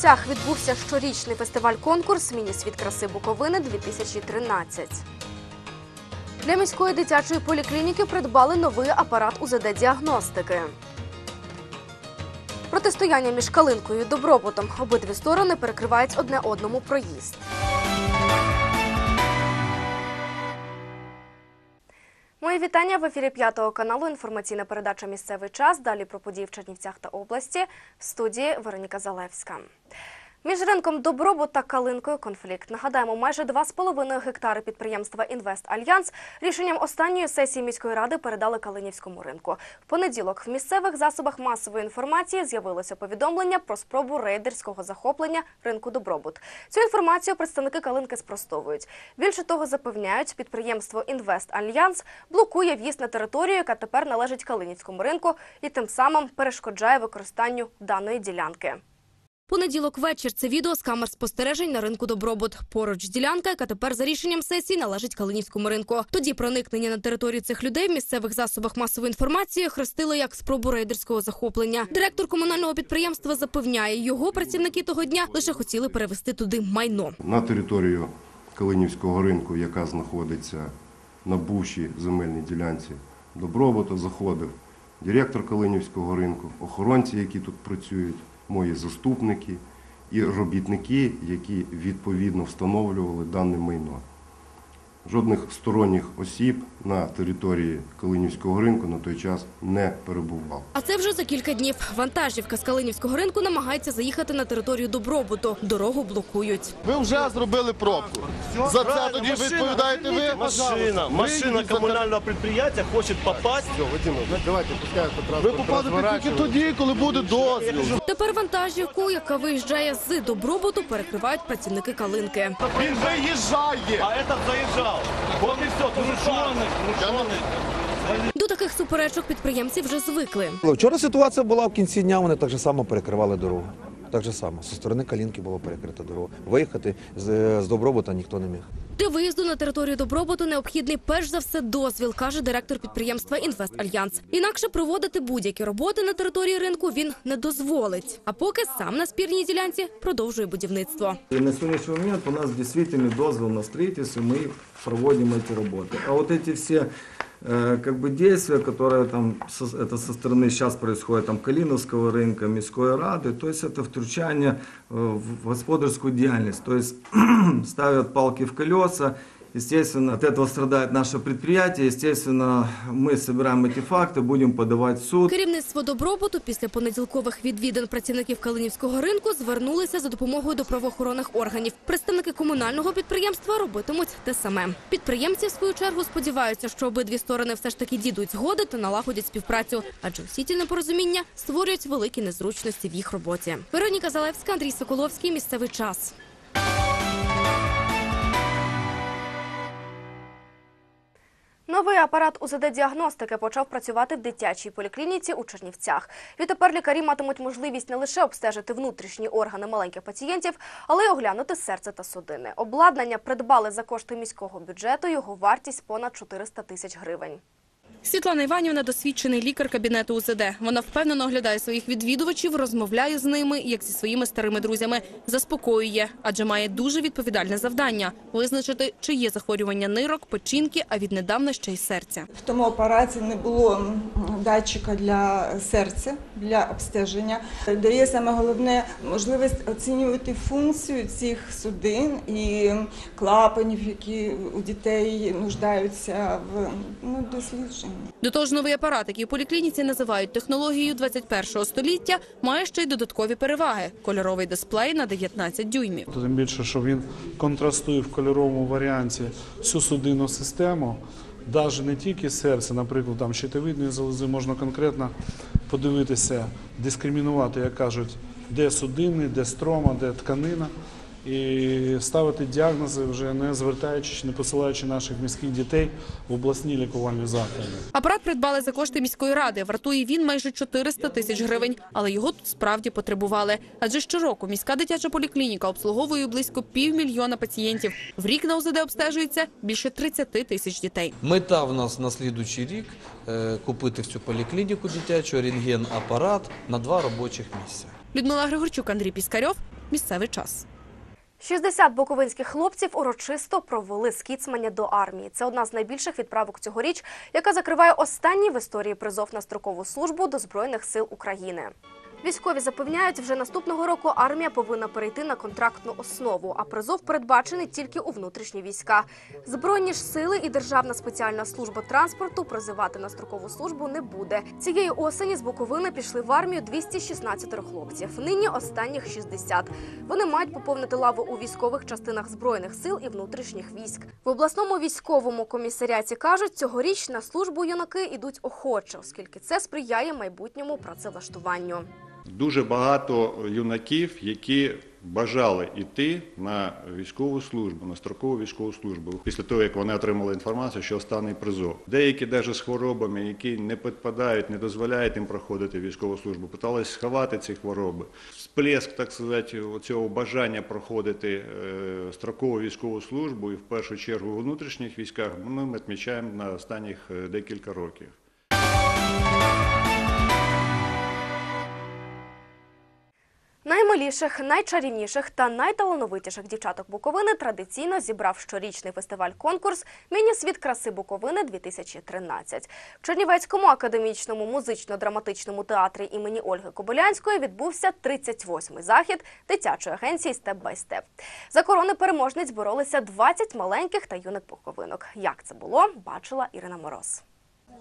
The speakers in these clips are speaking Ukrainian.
Чернівцях відбувся щорічний фестиваль-конкурс Міні-світ краси Буковини 2013. Для міської дитячої поліклініки придбали новий апарат УЗД-діагностики. Протистояння між калинкою і добробутом. Обидві сторони перекривають одне одному проїзд. Мої вітання в ефірі п'ятого каналу. Інформаційна передача Місцевий час. Далі про події в Чернівцях та області. В студії Вероніка Залевська. Між ринком добробут та калинкою конфлікт. Нагадаємо, майже 2,5 гектари підприємства Інвест Альянс рішенням останньої сесії міської ради передали Калинівському ринку. В понеділок в місцевих засобах масової інформації з'явилося повідомлення про спробу рейдерського захоплення ринку добробут. Цю інформацію представники Калинки спростовують. Більше того, запевняють, підприємство Інвест Альянс блокує в'їзд на територію, яка тепер належить Калинівському ринку, і тим самим перешкоджає використанню даної ділянки. Понеділок вечір це відео з камер спостережень на ринку Добробут. Поруч ділянка, яка тепер за рішенням сесії належить Калинівському ринку. Тоді проникнення на територію цих людей в місцевих засобах масової інформації хрестили як спробу рейдерського захоплення. Директор комунального підприємства запевняє, його працівники того дня лише хотіли перевести туди майно. На територію Калинівського ринку, яка знаходиться на бувшій земельній ділянці добробуту, заходив директор Калинівського ринку, охоронці, які тут працюють, мої заступники і робітники, які відповідно встановлювали дане майно. Жодних сторонніх осіб на території Калинівського ринку на той час не перебував. А це вже за кілька днів. Вантажівка з Калинівського ринку намагається заїхати на територію добробуту. Дорогу блокують. Ви вже зробили пробку. За це тоді відповідаєте ви? Машина, машина коммунального предприятия хочет попасть. Давайте, пускай Ви попадете тільки тоді, коли буде дозвіл. Тепер вантажівку, яка виїжджає з добробуту, перекривають працівники Калинки. Він виїжджає. А этот заезжал. От і все, трушеный, трушеный. До таких суперечок підприємці вже звикли. Вчора ситуація була в кінці дня, вони так же само перекривали дорогу. Так же само. Зі сторони Калінки було перекрита дорога. Виїхати з, з Добробута ніхто не міг. Для виїзду на територію добробуту необхідний перш за все дозвіл, каже директор підприємства Інвест Альянс. Інакше проводити будь-які роботи на території ринку він не дозволить. А поки сам на спірній ділянці продовжує будівництво. И на сегодняшний момент у нас действительно дозвол на строительство, мы проводим эти работы. А вот эти все э, как бы действия, которые там со, это со стороны сейчас происходит там Калиновского рынка, Міської ради, то есть это втручание э, в господарскую деятельность, то есть ставят палки в колеса, Естественно, от этого страдает наше предприятие. Естественно, мы собираем эти факты, будем подавать в суд. Керівництво добробуту після понеділкових відвідин працівників Калинівського ринку звернулися за допомогою до правоохоронних органів. Представники комунального підприємства робитимуть те саме. Підприємці, в свою чергу, сподіваються, що обидві сторони все ж таки дійдуть згоди та налагодять співпрацю, адже всі ті непорозуміння створюють великі незручності в їх роботі. Вероніка Залевська, Андрій Соколовський. Місцевий час. Новий апарат УЗД-діагностики почав працювати в дитячій поліклініці у Чернівцях. Відтепер лікарі матимуть можливість не лише обстежити внутрішні органи маленьких пацієнтів, але й оглянути серце та судини. Обладнання придбали за кошти міського бюджету. Його вартість понад 400 тисяч гривень. Світлана Іванівна – досвідчений лікар кабінету УЗД. Вона впевнено оглядає своїх відвідувачів, розмовляє з ними, як зі своїми старими друзями. Заспокоює, адже має дуже відповідальне завдання – визначити, чи є захворювання нирок, печінки, а віднедавна ще й серця. В тому апараті не було датчика для серця, для обстеження. Дає саме головне можливість оцінювати функцію цих судин і клапанів, які у дітей нуждаються в ну, дослідженні. До того ж, новий апарат, який у поліклініці називають технологією 21-го століття, має ще й додаткові переваги – кольоровий дисплей на 19 дюймів. Тим більше, що він контрастує в кольоровому варіанті всю судинну систему, навіть не тільки серце, наприклад, там щитовидної залози, можна конкретно подивитися, дискримінувати, як кажуть, де судини, де строма, де тканина. І ставити діагнози вже не звертаючись, не посилаючи наших міських дітей в обласні лікувальні заклади. Апарат придбали за кошти міської ради. Вартує він майже 400 тисяч гривень, але його тут справді потребували. Адже щороку міська дитяча поліклініка обслуговує близько півмільйона пацієнтів. В рік на УЗД обстежується більше 30 тисяч дітей. Мета в нас на слідуючий рік е, купити всю поліклініку дитячу, рентген-апарат на два робочих місця. Людмила Григорчук, Андрій Піскарьов. Місцевий час. 60 буковинських хлопців урочисто провели скіцмання до армії. Це одна з найбільших відправок цьогоріч, яка закриває останній в історії призов на строкову службу до Збройних сил України. Військові запевняють, вже наступного року армія повинна перейти на контрактну основу, а призов передбачений тільки у внутрішні війська. Збройні ж сили і Державна спеціальна служба транспорту призивати на строкову службу не буде. Цієї осені з Буковини пішли в армію 216 хлопців. Нині останніх 60. Вони мають поповнити лаву у військових частинах збройних сил і внутрішніх військ. В обласному військовому комісаріаті кажуть, цьогоріч на службу юнаки йдуть охоче, оскільки це сприяє майбутньому працевлаштуванню. Дуже багато юнаків, які бажали йти на військову службу, на строкову військову службу після того, як вони отримали інформацію, що останній призов. Деякі навіть з хворобами, які не підпадають, не дозволяють їм проходити військову службу, питались сховати ці хвороби. Сплеск, так сказати, цього бажання проходити е, строкову військову службу і в першу чергу у внутрішніх військах ми відмічаємо на останніх е, декілька років. Наймиліших, найчарівніших та найталановитіших дівчаток Буковини традиційно зібрав щорічний фестиваль-конкурс Міні-світ краси Буковини 2013. В Чернівецькому академічному музично-драматичному театрі імені Ольги Кобилянської відбувся 38-й захід дитячої агенції Степ бай степ. За корони переможниць боролися 20 маленьких та юних буковинок. Як це було, бачила Ірина Мороз.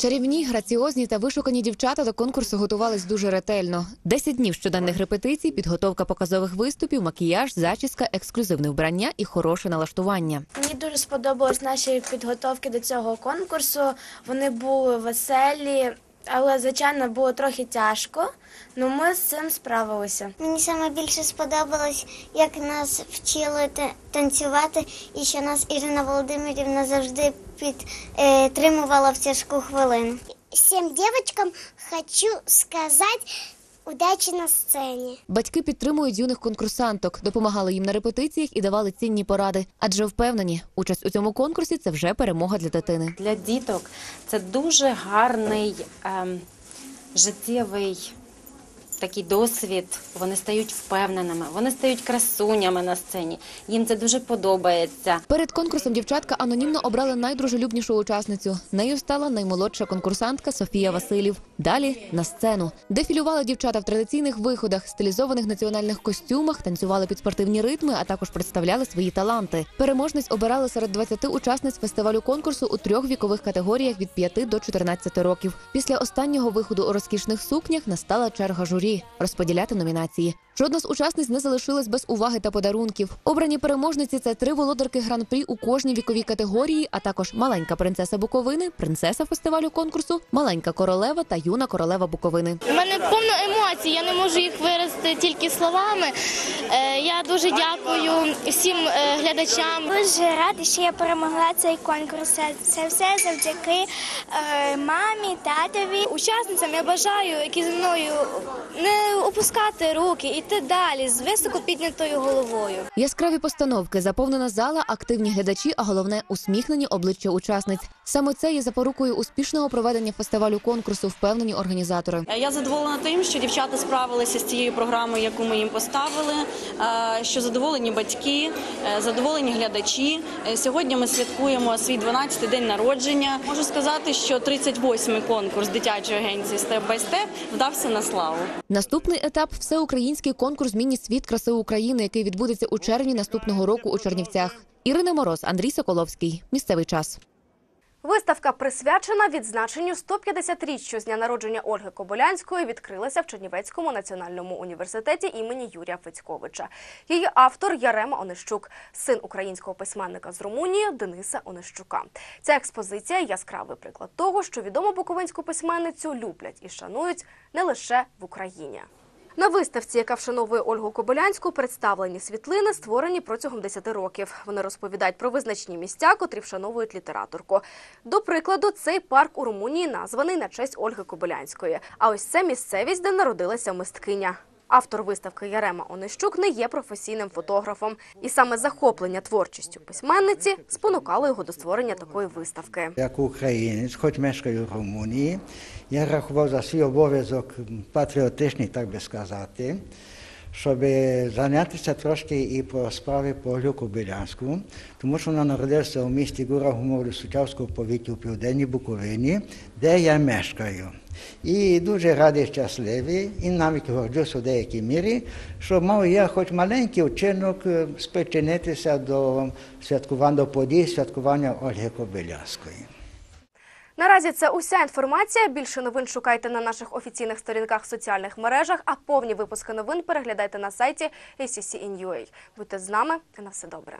Чарівні, граціозні та вишукані дівчата до конкурсу готувались дуже ретельно. Десять днів щоденних репетицій, підготовка показових виступів, макіяж, зачіска, ексклюзивне вбрання і хороше налаштування. Мені дуже сподобались наші підготовки до цього конкурсу. Вони були веселі, але звичайно було трохи тяжко. Ну ми з цим справилися. Мені саме більше сподобалось, як нас вчили танцювати, і що нас Ірина Володимирівна завжди підтримувала в тяжку хвилину. Всім дівчаткам хочу сказати удачі на сцені. Батьки підтримують юних конкурсанток, допомагали їм на репетиціях і давали цінні поради. Адже впевнені, участь у цьому конкурсі це вже перемога для дитини. Для діток це дуже гарний ем, життєвий такий досвід. Вони стають впевненими, вони стають красунями на сцені. Їм це дуже подобається. Перед конкурсом дівчатка анонімно обрали найдружелюбнішу учасницю. Нею стала наймолодша конкурсантка Софія Василів. Далі на сцену. Дефілювали дівчата в традиційних виходах, стилізованих національних костюмах, танцювали під спортивні ритми, а також представляли свої таланти. Переможниць обирали серед 20 учасниць фестивалю конкурсу у трьох вікових категоріях від 5 до 14 років. Після останнього виходу у розкішних сукнях настала черга журі розподіляти номінації. Жодна з учасниць не залишилась без уваги та подарунків. Обрані переможниці це три володарки гран-прі у кожній віковій категорії, а також маленька принцеса Буковини, принцеса фестивалю конкурсу, маленька королева та юна королева Буковини. У мене повно емоцій, я не можу їх виразити тільки словами. Е, Я дуже дякую всім е, глядачам. Дуже рада, що я перемогла цей конкурс. Це все завдяки е, мамі, татові. Учасницям я бажаю, які зі мною не опускати руки, іти далі з високо піднятою головою. Яскраві постановки, заповнена зала, активні глядачі, а головне усміхнені обличчя учасниць. Саме це є запорукою успішного проведення фестивалю конкурсу, впевнені організатори. Я задоволена тим, що дівчата справилися з цією програмою, яку ми їм поставили. е, Що задоволені батьки, е, задоволені глядачі. Е, Сьогодні ми святкуємо свій 12-й день народження. Можу сказати, що 38-й конкурс дитячої агенції Степ бай степ вдався на славу. Наступний етап всеукраїнський конкурс Міні світ краси України, який відбудеться у червні наступного року у Чернівцях. Ірина Мороз, Андрій Соколовський. Місцевий час. Виставка, присвячена відзначенню 150-річчю з дня народження Ольги Кобилянської, відкрилася в Чернівецькому національному університеті імені Юрія Федьковича. Її автор Ярема Онищук, син українського письменника з Румунії Дениса Онищука. Ця експозиція яскравий приклад того, що відому буковинську письменницю люблять і шанують не лише в Україні. На виставці, яка вшановує Ольгу Кобилянську, представлені світлини, створені протягом 10 років. Вони розповідають про визначні місця, котрі вшановують літераторку. До прикладу, цей парк у Румунії названий на честь Ольги Кобилянської. А ось це місцевість, де народилася мисткиня. Автор виставки Ярема Онищук не є професійним фотографом, і саме захоплення творчістю письменниці спонукало його до створення такої виставки. Як українець, хоч мешкаю в Румунії, я рахував за свій обов'язок патріотичний, так би сказати, щоб зайнятися трошки і по справі по Олю Кобилянську, тому що вона народилася у місті Гура Гумору Сучавського повітря у Південній Буковині, де я мешкаю. І дуже радий, щасливий, і навіть горджусь у деякій мірі, що мав я хоч маленький вчинок е, спричинитися до святкування до подій святкування Ольги Кобилянської. Наразі це уся інформація. Більше новин шукайте на наших офіційних сторінках в соціальних мережах, а повні випуски новин переглядайте на сайті ACCN.ua. Будьте з нами і на все добре.